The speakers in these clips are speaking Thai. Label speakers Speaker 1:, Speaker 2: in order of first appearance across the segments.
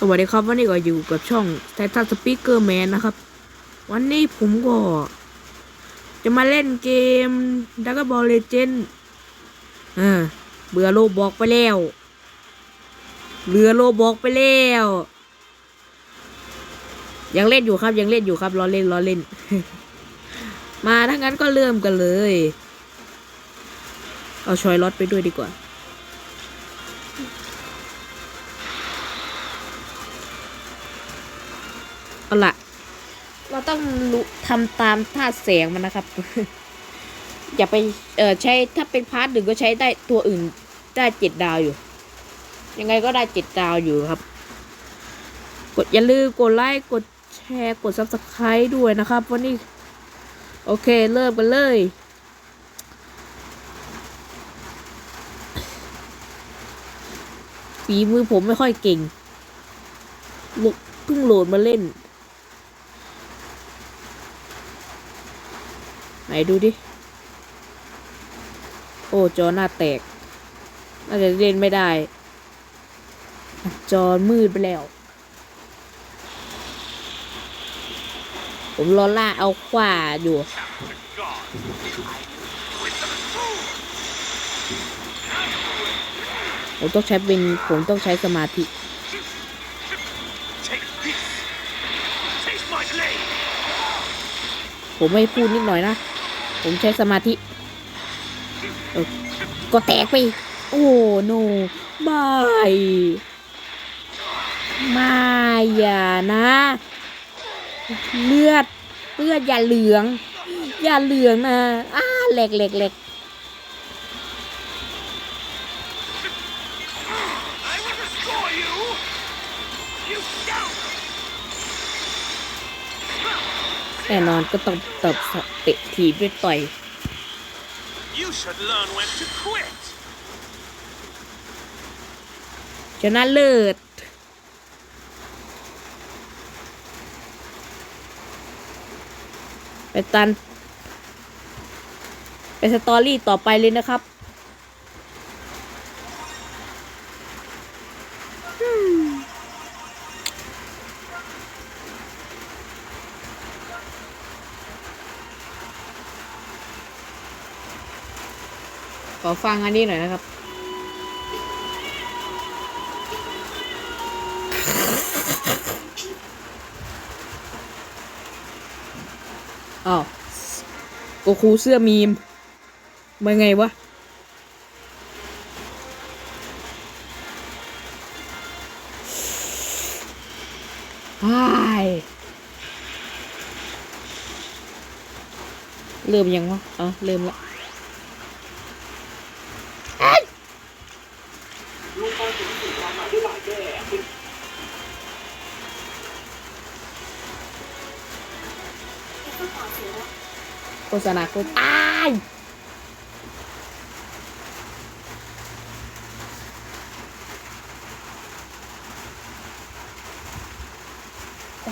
Speaker 1: สวัสดีครับวันนี้ก็อยู่กับช่องไททันสปีกเกอร์แมนนะครับ วันนี้ผมก็ จะมาเล่นเกมดักกบอลเลเจนเออเบื่อโลบอกไปแล้วเบื่อโลบอกไปแล้ว ยังเล่นอยู่ครับยังเล่นอยู่ครับรอเล่นรอเล่น มาถ้างั้นก็เริ่มกันเลย เอาชอยล็อตไปด้วยดีกว่า เอาละเราต้องรู้ทำตามท่าแสงมันนะครับ อย่าไปเออใช้ถ้าเป็นพาร์ทหนึ่งก็ใช้ได้ตัวอื่นได้เจ็ดดาวอยู่ ยังไงก็ได้เจ็ดดาวอยู่ครับ กดอย่าลืมกดไลค์กดแชร์กด subscribe ด้วยนะครับ วันนี้ โอเคเริ่มกันเลย ฝีมือผมไม่ค่อยเก่งลุกเพิ่งโหลดมาเล่น ไหนดูดิ โอ้จอหน้าแตก น่าจะเล่นไม่ได้ จอมืดไปแล้ว ผมรอล่าเอาขวาอยู่ผมต้องใช้เป็นผมต้องใช้สมาธิผมไม่พูดนิดหน่อยนะ ผมใช้สมาธิก็แตกไป โอ้โนไม่ไม่อย่านะ เลือดเลือดอย่าเหลือง อย่าเหลืองนะอ้าแหลกแหลกแหลก แน่นอนก็ต้องตบเตะทีบด้วยต่อย
Speaker 2: You should learn when to quit.
Speaker 1: ชนะเลิศไปตัน ไปสตอรี่ต่อไปเลยนะครับ ขอฟังอันนี้หน่อยนะครับ อ้าวโกคูเสื้อมีมมาไงวะว้ายเริ่มยังวะอ๋อเริ่มละเอ้ย โฆษณาโฆษตาย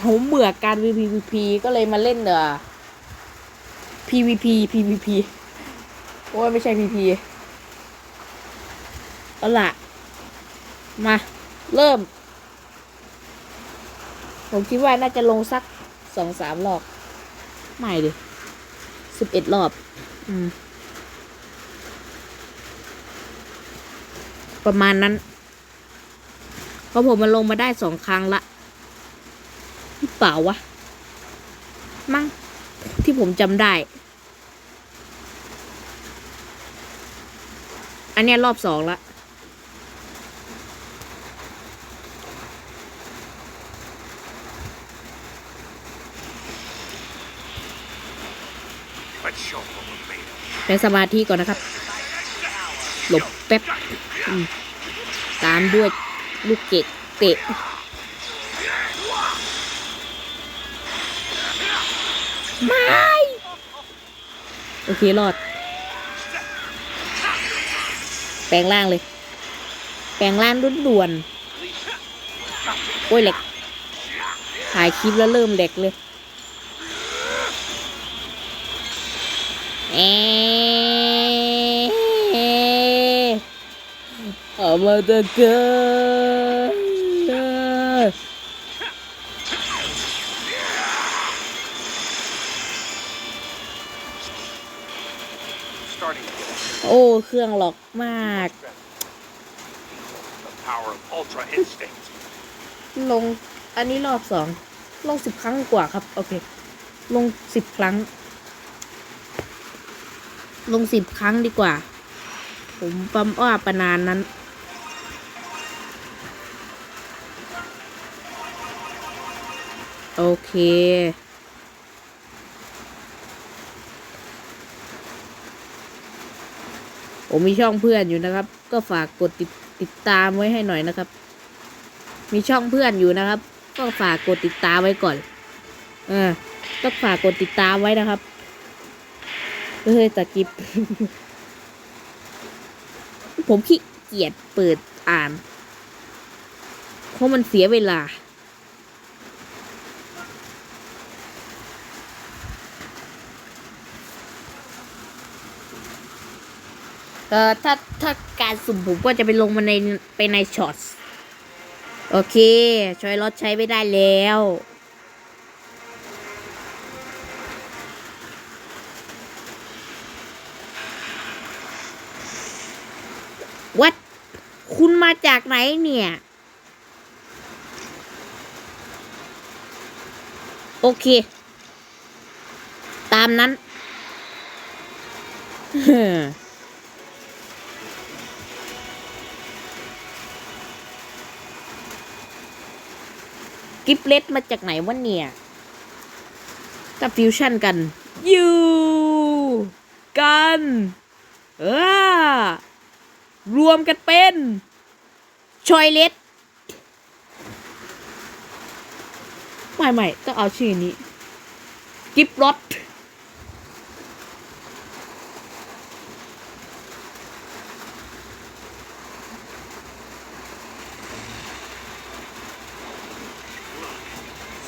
Speaker 1: ผมเบื่อการ PVP ก็เลยมาเล่นเอ่อ PVP PVP โอ้ยไม่ใช่ PP เอาล่ะ มา เริ่ม ผมคิดว่าน่าจะลงสักสองสามรอบ ไม่ดิสิบเอ็ดรอบ อืม ประมาณนั้นเพราะผมมันลงมาได้สองครั้งละหรือเปล่าวะ มั้งที่ผมจำได้ อันเนี้ยรอบสองละ ใช้สมาธิก่อนนะครับ หลบแป๊บตามด้วยลูกเกดเตะไม่โอเค รอด แปลงร่างเลย แปลงร่างรุนด่วน โอ้ยเหล็กถ่ายคลิปแล้วเริ่มเหล็กเลย
Speaker 2: আমার তো
Speaker 1: โอ้ เครื่องหลอกมาก ลง อันนี้รอบสอง ลงสิบครั้งกว่าครับ โอเค ลงสิบครั้ง ลงสิบครั้งดีกว่า ผมปั๊มว่าประนานนั้น โอเค ผมมีช่องเพื่อนอยู่นะครับ ก็ฝากกดติดติดตามไว้ให้หน่อยนะครับ มีช่องเพื่อนอยู่นะครับ ก็ฝากกดติดตามไว้ก่อน เออก็ฝากกดติดตามไว้นะครับ เฮ้ยตะกิบ ผมขี้เกียจเปิดอ่าน เพราะมันเสียเวลา เออถ้าถ้าการสุ่มผมก็จะไปลงมาในไปในช็อต โอเคชอยรถใช้ไม่ได้แล้ว วัดคุณมาจากไหนเนี่ย โอเค ตามนั้น กิฟเลตมาจากไหนวะเนี่ยกับฟิวชั่นกัน อยู่ กัน เออ รวมกันเป็นชอยเล็ตไม่ไม่ต้องเอาชื่อนี้ กิฟรถ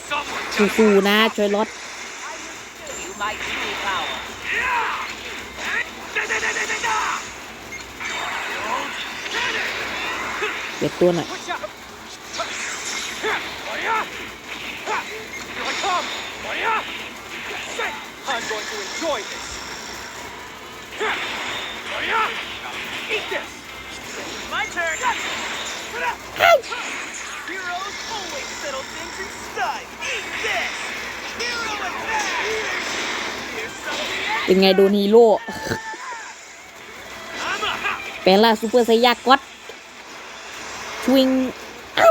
Speaker 2: Someone
Speaker 1: สู้ๆนะชอยรถ
Speaker 3: You
Speaker 1: ก็บตัวหน่อย
Speaker 2: Watch out. Fire. Here I come. Fire. Shit. I'm going to enjoy this. Fire. Eat this.
Speaker 3: My turn. Heroes always settle things in style. Eat this. Hero attack. Here's something
Speaker 1: เป็นไงโดนฮีโร่
Speaker 2: I'm a hop.
Speaker 1: แปลงร่างซูเปอร์ไซยาก็อตช วิงเอ้า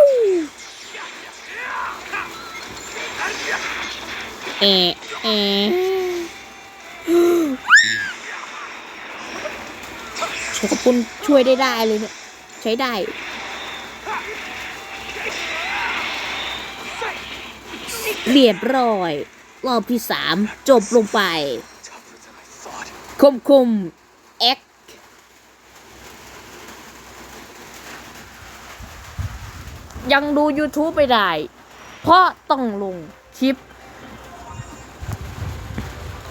Speaker 1: แอะแอะโชกปุนช่วยได้ได้เลยเนี่ยใช้ได้เรียบร้อย รอบที่สามจบลงไป คมคมแอค ยังดู YouTube ไม่ได้ เพราะต้องลงคลิป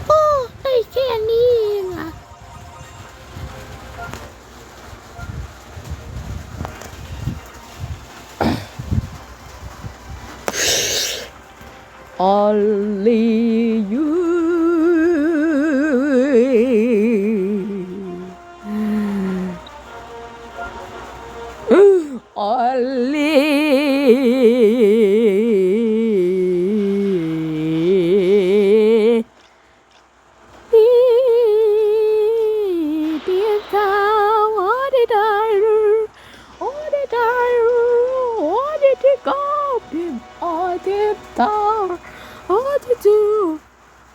Speaker 1: โอ้ได้แค่นี้เองอะออลลี่ยู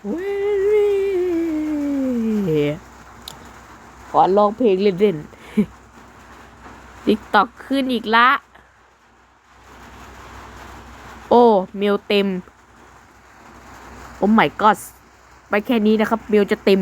Speaker 1: เวรีขอลองเพลงเล่นๆติ๊กตอกขึ้นอีกละ โอ้เมลเต็ม โอ้ไม่ก็ไปแค่นี้นะครับ เมลจะเต็ม